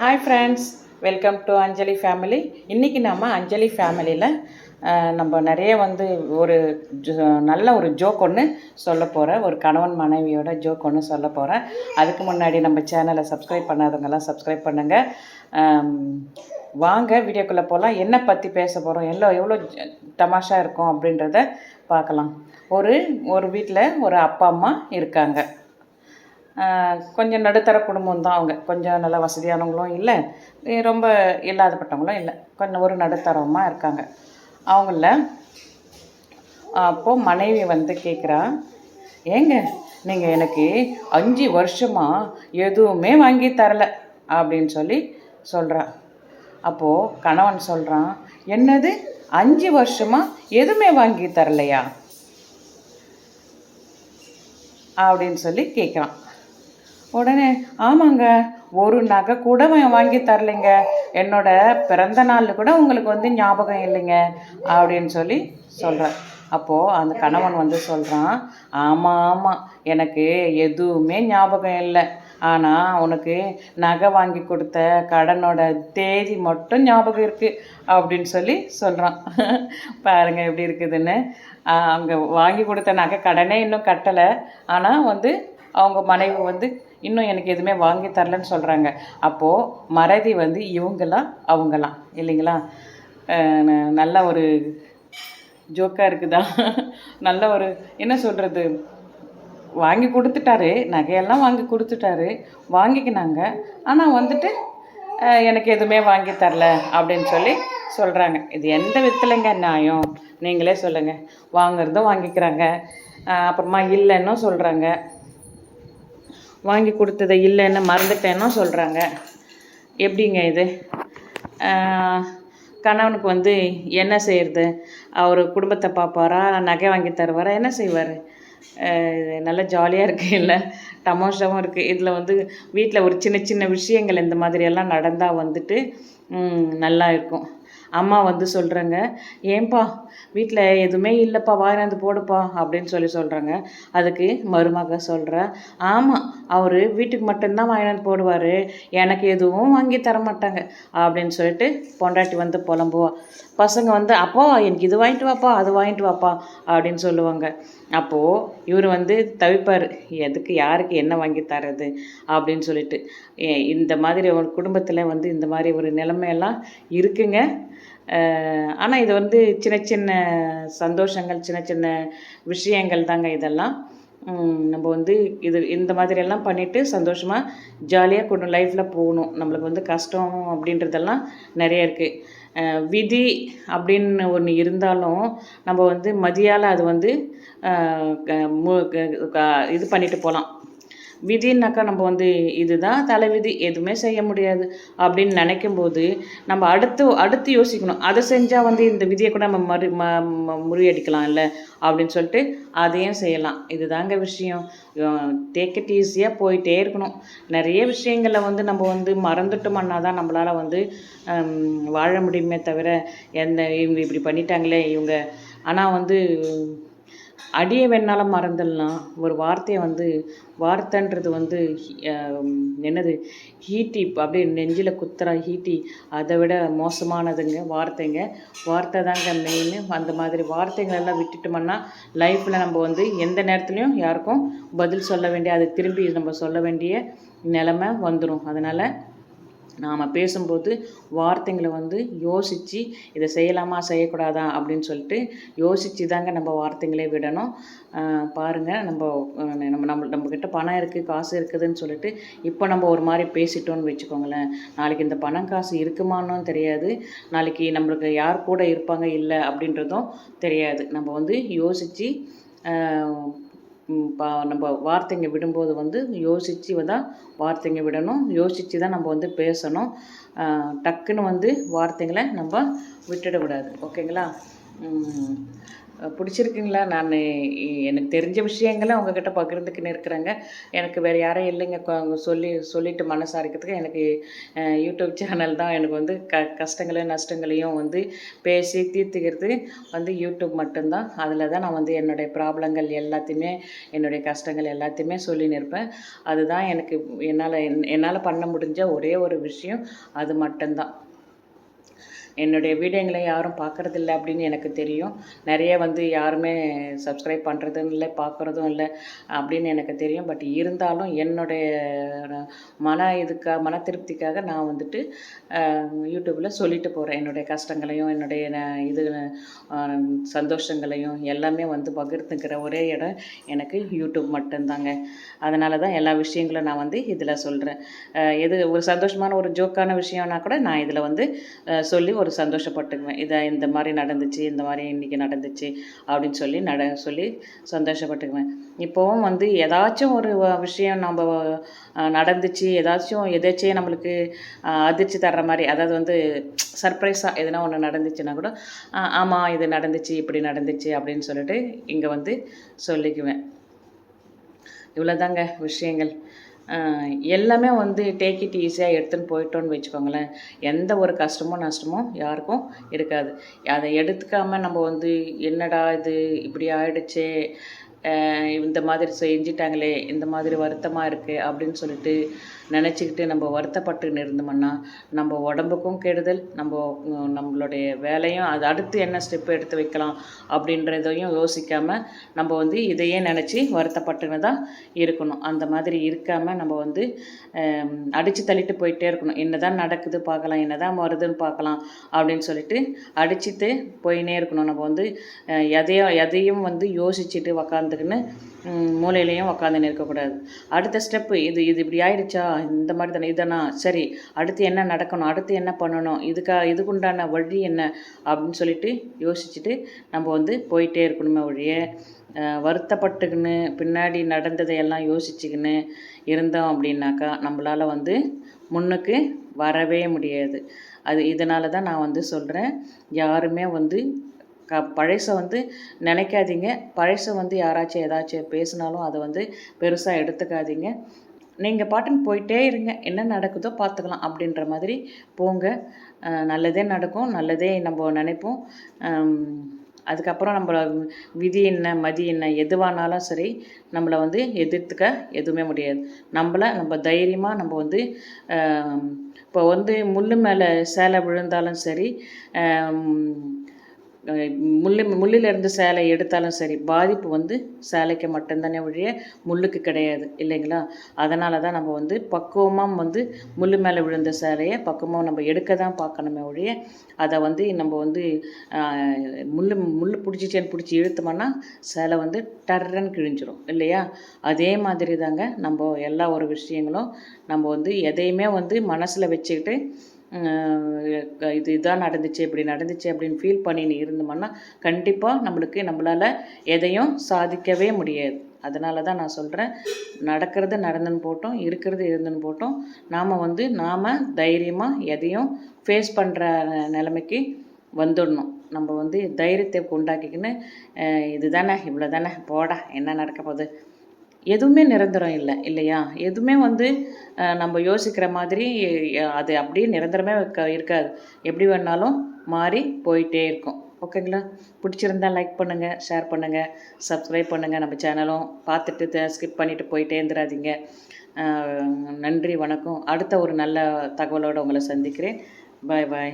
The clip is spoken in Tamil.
Hi friends welcome to Anjali family இன்றைக்கி நம்ம அஞ்சலி ஃபேமிலியில் நம்ம நிறைய வந்து ஒரு ஜோ- நல்ல ஒரு ஜோக் ஒன்று சொல்ல போகிறேன் ஒரு கணவன் மனைவியோட ஜோக் ஒன்று சொல்ல போகிறேன் அதுக்கு முன்னாடி நம்ம சேனலை சப்ஸ்கிரைப் பண்ணாதவங்கெல்லாம் சப்ஸ்கிரைப் பண்ணுங்கள் வாங்க வீடியோக்குள்ளே போகலாம் என்ன பற்றி பேச போகிறோம் எல்லாம் எவ்வளோ தமாஷாக தமாஷா இருக்கும் அப்படின்றத பார்க்கலாம். ஒரு ஒரு வீட்டில் ஒரு அப்பா அம்மா இருக்காங்க. கொஞ்சம் நடுத்தர குடும்பம் தான் அவங்க. கொஞ்சம் நல்ல வசதியானவங்களும் இல்லை. ரொம்ப இல்லாதப்பட்டவங்களும் இல்லை. கொஞ்சம் ஒரு நடுத்தரமாக இருக்காங்க. அவங்கள அப்போது மனைவி வந்து கேட்குறா ஏங்க நீங்கள் எனக்கு அஞ்சு வருஷமாக எதுவுமே வாங்கி தரல. அப்படின்னு சொல்லி சொல்கிறா அப்போது கணவன் சொல்கிறான் என்னது? அஞ்சு வருஷமாக எதுவுமே வாங்கி தரலையா? அப்படின்னு சொல்லி கேட்குறான் உடனே ஆமாங்க ஒரு நகை கூட வாங்கி தரலைங்க. என்னோட பிறந்த நாள் கூட உங்களுக்கு வந்து ஞாபகம் இல்லைங்க அப்படின்னு சொல்லி சொல்கிறேன் அப்போது அந்த கணவன் வந்து சொல்கிறான் ஆமாம் ஆமாம் எனக்கு எதுவுமே ஞாபகம் இல்லை. ஆனால் உனக்கு நகை வாங்கி கொடுத்த கடனோட தேதி மட்டும் ஞாபகம் இருக்குது அப்படின்னு சொல்லி சொல்கிறான் பாருங்கள் எப்படி இருக்குதுன்னு. அங்கே வாங்கி கொடுத்த நகை கடனே இன்னும் கட்டலை. ஆனால் வந்து அவங்க மனைவி வந்து இன்னும் எனக்கு எதுவுமே வாங்கி தரலன்னு சொல்கிறாங்க அப்போது மறதி வந்து இவங்களாம் அவங்களாம் இல்லைங்களா? நல்ல ஒரு ஜோக்காக இருக்குதா? நல்ல ஒரு என்ன சொல்கிறது வாங்கி கொடுத்துட்டாரு. நகையெல்லாம் வாங்கி கொடுத்துட்டாரு. வாங்கிக்கினாங்க. ஆனால் வந்துட்டு எனக்கு எதுவுமே வாங்கி தரல அப்படின்னு சொல்லி சொல்கிறாங்க இது எந்த விதத்துலங்க நியாயம்? நீங்களே சொல்லுங்கள் வாங்குறதும் வாங்கிக்கிறாங்க. அப்புறமா இல்லைன்னும் சொல்கிறாங்க வாங்கி கொடுத்ததை இல்லைன்னு மறந்துட்டேன்னா சொல்கிறாங்க எப்படிங்க இது? கணவனுக்கு வந்து என்ன செய்கிறது அவர் குடும்பத்தை பார்ப்பாரா? நகை வாங்கி தருவாரா? என்ன செய்வார்? நல்லா ஜாலியாக இருக்குது இல்லை தமாஷாவும் இருக்குது இதில் வந்து வீட்டில் ஒரு சின்ன சின்ன விஷயங்கள் இந்த மாதிரியெல்லாம் நடந்தால் வந்துட்டு நல்லா இருக்கும். அம்மா வந்து சொல்கிறாங்க ஏன்பா வீட்டில் எதுவுமே இல்லைப்பா வாங்கினது போடுப்பா அப்படின்னு சொல்லி சொல்கிறாங்க அதுக்கு மருமக சொல்கிற ஆமாம் அவர் வீட்டுக்கு மட்டும்தான் வாங்கினாந்து போடுவார் எனக்கு எதுவும் வாங்கி தர மாட்டாங்க அப்படின்னு சொல்லிட்டு பொண்டாட்டி வந்து புலம்புவா. பசங்க வந்து அப்பா எனக்கு இது வாங்கிட்டு வாப்பா அது வாங்கிட்டு வாப்பா அப்படின்னு சொல்லுவாங்க. அப்போது இவர் வந்து தவிப்பார் எதுக்கு யாருக்கு என்ன வாங்கி தரது? அப்படின்னு சொல்லிட்டு. ஏ- இந்த மாதிரி ஒரு குடும்பத்தில் வந்து இந்த மாதிரி ஒரு நிலைமையெல்லாம் இருக்குங்க. ஆனால் இது வந்து சின்ன சின்ன சந்தோஷங்கள் சின்ன சின்ன விஷயங்கள் தாங்க இதெல்லாம். நம்ம வந்து இது இந்த மாதிரியெல்லாம் பண்ணிவிட்டு சந்தோஷமாக ஜாலியாக கொண்டு லைஃப்பில் போகணும். நம்மளுக்கு வந்து கஷ்டம் அப்படின்றதெல்லாம் நிறைய இருக்குது விதி அப்படின்னு ஒன்று இருந்தாலும் நம்ம வந்து மதியால் அது வந்து க- மு- க- இது பண்ணிட்டு போகலாம் விதின்னாக்கா நம்ம வந்து இதுதான் தலைவிதி எதுவுமே செய்ய முடியாது. அப்படின்னு நினைக்கும் போது நம்ம அடுத்து அடுத்து யோசிக்கணும். அதை செஞ்சால் வந்து இந்த விதியை கூட நம்ம மறு ம முறியடிக்கலாம் இல்லை அப்படின்னு சொல்லிட்டு அதையும் செய்யலாம். இதுதாங்க விஷயம். டேக் இட் ஈஸியாக போயிட்டே இருக்கணும். நிறைய விஷயங்களை வந்து நம்ம வந்து மறந்துட்டோம்னா தான் நம்மளால் வந்து வாழ முடியுமே தவிர எந்த இவங்க இப்படி பண்ணிட்டாங்களே இவங்க. ஆனால் வந்து அடியை வேணாலும் மறந்துடலாம். ஒரு வார்த்தையை வந்து வார்த்தைன்றது வந்து என்னது ஹீட்டி அப்படியே நெஞ்சில் குத்துற ஹீட்டி அதை விட மோசமானதுங்க வார்த்தைங்க. வார்த்தை தாங்க மெயின் அந்த மாதிரி வார்த்தைகளெல்லாம் விட்டுட்டோம்னா லைஃப்பில் நம்ம வந்து எந்த நேரத்துலையும் யாருக்கும் பதில் சொல்ல வேண்டிய அதை திரும்பி நம்ம சொல்ல வேண்டிய நிலமை வந்துடும் அதனால் நாம் பேசும்போது வார்த்தைங்களை வந்து யோசித்து இதை செய்யலாமா செய்யக்கூடாதா? அப்படின்னு சொல்லிட்டு யோசித்து தாங்க நம்ம வார்த்தைங்களே விடணும். பாருங்கள் பாருங்க நம்ம நம்ம நம்ம நம்மக்கிட்ட பணம் இருக்குது காசு இருக்குதுன்னு சொல்லிட்டு இப்போ நம்ம ஒரு மாதிரி பேசிட்டோன்னு வச்சுக்கோங்களேன். நாளைக்கு இந்த பணம் காசு இருக்குமான்னும் தெரியாது. நாளைக்கு நம்மளுக்கு யார் கூட இருப்பாங்க இல்லை அப்படின்றதும் தெரியாது. நம்ம வந்து யோசித்து பா நம்ம வார்த்தைங்க விடும்போது வந்து யோசித்து தான் வார்த்தைங்க விடணும். யோசித்து தான் நம்ம வந்து பேசணும். டக்குன்னு வந்து வார்த்தைங்களை நம்ம விட்டுட ஓகேங்களா? பிடிச்சிருக்குங்களா? நான் எனக்கு தெரிஞ்ச விஷயங்களை உங்ககிட்ட பகிர்ந்துக்கின்னு இருக்கிறேங்க. எனக்கு வேறு யாரும் இல்லைங்க. சொல்லி சொல்லிட்டு மனசாரிக்கிறதுக்கு எனக்கு யூடியூப் சேனல் தான். எனக்கு வந்து க கஷ்டங்களையும் நஷ்டங்களையும் வந்து பேசி தீர்த்துக்கிறது வந்து யூடியூப் மட்டும்தான். அதில் தான் நான் வந்து என்னுடைய ப்ராப்ளங்கள் எல்லாத்தையுமே என்னுடைய கஷ்டங்கள் எல்லாத்தையுமே சொல்லின்னு இருப்பேன் அதுதான் எனக்கு என்னால் என்னால் பண்ண முடிஞ்ச ஒரே ஒரு விஷயம். அது மட்டும்தான். என்னுடைய வீடியோங்களை யாரும் பார்க்குறதில்ல அப்படின்னு எனக்கு தெரியும். நிறைய வந்து யாருமே சப்ஸ்கிரைப் பண்ணுறதும் இல்லை பார்க்குறதும் இல்லை அப்படின்னு எனக்கு தெரியும். பட் இருந்தாலும் என்னுடைய மன இதுக்காக மன திருப்திக்காக நான் வந்துட்டு யூடியூப்பில் சொல்லிட்டு போகிறேன் என்னுடைய கஷ்டங்களையும் என்னுடைய ந- இது சந்தோஷங்களையும் எல்லாமே வந்து பகிர்ந்துக்கிற ஒரே இடம் எனக்கு யூடியூப் மட்டும்தாங்க. அதனால தான் எல்லா விஷயங்களும் நான் வந்து இதில் சொல்கிறேன் எது ஒரு சந்தோஷமான ஒரு ஜோக்கான விஷயம்னா கூட நான் இதில் வந்து சொல்லி ஒரு சந்தோஷப்பட்டுக்குவேன். இதை இந்த மாதிரி நடந்துச்சு இந்த மாதிரி இன்றைக்கி நடந்துச்சு அப்படின்னு சொல்லி நட சொல்லி சந்தோஷப்பட்டுக்குவேன். இப்போவும் வந்து ஏதாச்சும் ஒரு விஷயம் நம்ம நடந்துச்சு ஏதாச்சும் எதாச்சும் நம்மளுக்கு அதிர்ச்சி தர்ற மாதிரி அதாவது வந்து சர்ப்ரைஸாக எதுனா ஒன்று நடந்துச்சுன்னா கூட ஆமாம் இது நடந்துச்சு இப்படி நடந்துச்சு அப்படின்னு சொல்லிட்டு இங்கே வந்து சொல்லிக்குவேன். இவ்வளோதாங்க விஷயங்கள். எல்லாமே வந்து டேக் இட் ஈஸியாக எடுத்துன்னு போயிட்டோன்னு வச்சுக்கோங்களேன். எந்த ஒரு கஷ்டமோ நஷ்டமோ யாருக்கும் இருக்காது. அதை எடுத்துக்காமல் நம்ம வந்து என்னடா இது இப்படி ஆயிடுச்சே இந்த மாதிரி செஞ்சிட்டாங்களே இந்த மாதிரி வருத்தமாக இருக்குது அப்படின்னு சொல்லிட்டு நினச்சிக்கிட்டு நம்ம வருத்தப்பட்டுன்னு இருந்தோம்னா நம்ம உடம்புக்கும் கெடுதல் நம்ம நம்மளுடைய வேலையும் அது அடுத்து என்ன ஸ்டெப் எடுத்து வைக்கலாம் அப்படின்றதையும் யோசிக்காமல் நம்ம வந்து இதையே நினச்சி வருத்தப்பட்டுன்னு தான் இருக்கணும். அந்த மாதிரி இருக்காமல் நம்ம வந்து அடித்து தள்ளிட்டு போயிட்டே இருக்கணும். என்னதான் நடக்குது பார்க்கலாம் என்னதான் வருதுன்னு பார்க்கலாம் அப்படின்னு சொல்லிட்டு அடிச்சுட்டு போயினே இருக்கணும். நம்ம வந்து எதையோ எதையும் எதையும் வந்து யோசிச்சுட்டு உட்காந்துக்கின்னு மூலையிலையும் உட்காந்துன்னு இருக்கக்கூடாது அடுத்த ஸ்டெப்பு இது இது இப்படி ஆயிடுச்சா? இந்த மாதிரி தானே இதானா? சரி அடுத்து என்ன நடக்கணும்? அடுத்து என்ன பண்ணணும்? இதுக்கா இதுக்குண்டான வழி என்ன? அப்படின்னு சொல்லிட்டு யோசிச்சுட்டு நம்ம வந்து போயிட்டே இருக்கணுமே ஒழிய வருத்தப்பட்டுக்கின்னு பின்னாடி நடந்ததையெல்லாம் யோசிச்சுக்கின்னு இருந்தோம் அப்படின்னாக்கா நம்மளால் வந்து முன்னுக்கு வரவே முடியாது. அது இதனால தான் நான் வந்து சொல்கிறேன் யாருமே வந்து க பழசை வந்து நினைக்காதீங்க. பழசை வந்து யாராச்சும் ஏதாச்சும் பேசினாலும் அதை வந்து பெருசாக எடுத்துக்காதீங்க. நீங்கள் பாட்டுன்னு போயிட்டே இருங்க. என்ன நடக்குதோ பார்த்துக்கலாம் அப்படின்ற மாதிரி போங்க. நல்லதே நடக்கும். நல்லதே நம்ம நினைப்போம். அதுக்கப்புறம் நம்மள விதி என்ன மதி என்ன எதுவானாலும் சரி நம்மளை வந்து எதிர்த்துக்க எதுவுமே முடியாது. நம்மளை நம்ம தைரியமாக நம்ம வந்து இப்போ வந்து முள்ளு மேலே சேலை விழுந்தாலும் சரி முள்ளு முள்ளில் இருந்து சேலை எடுத்தாலும் சரி பாதிப்பு வந்து சேலைக்கு மட்டும்தானே ஒழிய முள்ளுக்கு கிடையாது இல்லைங்களா? அதனால தான் நம்ம வந்து பக்குவமாக வந்து முள்ளு மேலே விழுந்த சேலையை பக்குவமாக நம்ம எடுக்க தான் பார்க்கணுமே ஒழிய அதை வந்து நம்ம வந்து முள் முள் பிடிச்சிச்சேன்னு பிடிச்சி இழுத்தோம்னா சேலை வந்து டர்ரன்னு கிழிஞ்சிரும் இல்லையா? அதே மாதிரி தாங்க நம்ம எல்லா ஒரு விஷயங்களும் நம்ம வந்து எதையுமே வந்து மனசில் வச்சுக்கிட்டு இது இதான் நடந்துச்சு இப்படி நடந்துச்சு அப்படின்னு ஃபீல் பண்ணின்னு இருந்தோம்னா கண்டிப்பாக நம்மளுக்கு நம்மளால் எதையும் சாதிக்கவே முடியாது. அதனால தான் நான் சொல்கிறேன் நடக்கிறது நடந்துன்னு போட்டோம் இருக்கிறது இருந்துன்னு போட்டோம். நாம் வந்து நாம் தைரியமாக எதையும் ஃபேஸ் பண்ணுற நிலைமைக்கு வந்துடணும். நம்ம வந்து தைரியத்தை உண்டாக்கிக்கின்னு இதுதானே இவ்வளோ தானே போடா என்ன நடக்க போகுது? எதுவுமே நிரந்தரம் இல்லை இல்லையா? எதுவுமே வந்து நம்ம யோசிக்கிற மாதிரி அது அப்படியே நிரந்தரமே இருக்காது. எப்படி வேணாலும் மாறி போயிட்டே இருக்கும். ஓகேங்களா பிடிச்சிருந்தா லைக் பண்ணுங்கள் ஷேர் பண்ணுங்கள் சப்ஸ்கிரைப் பண்ணுங்கள் நம்ம சேனலும் பார்த்துட்டு ஸ்கிப் பண்ணிவிட்டு போயிட்டே இருந்துடாதீங்க. நன்றி வணக்கம். அடுத்த ஒரு நல்ல தகவலோடு உங்களை சந்திக்கிறேன். பாய் பாய்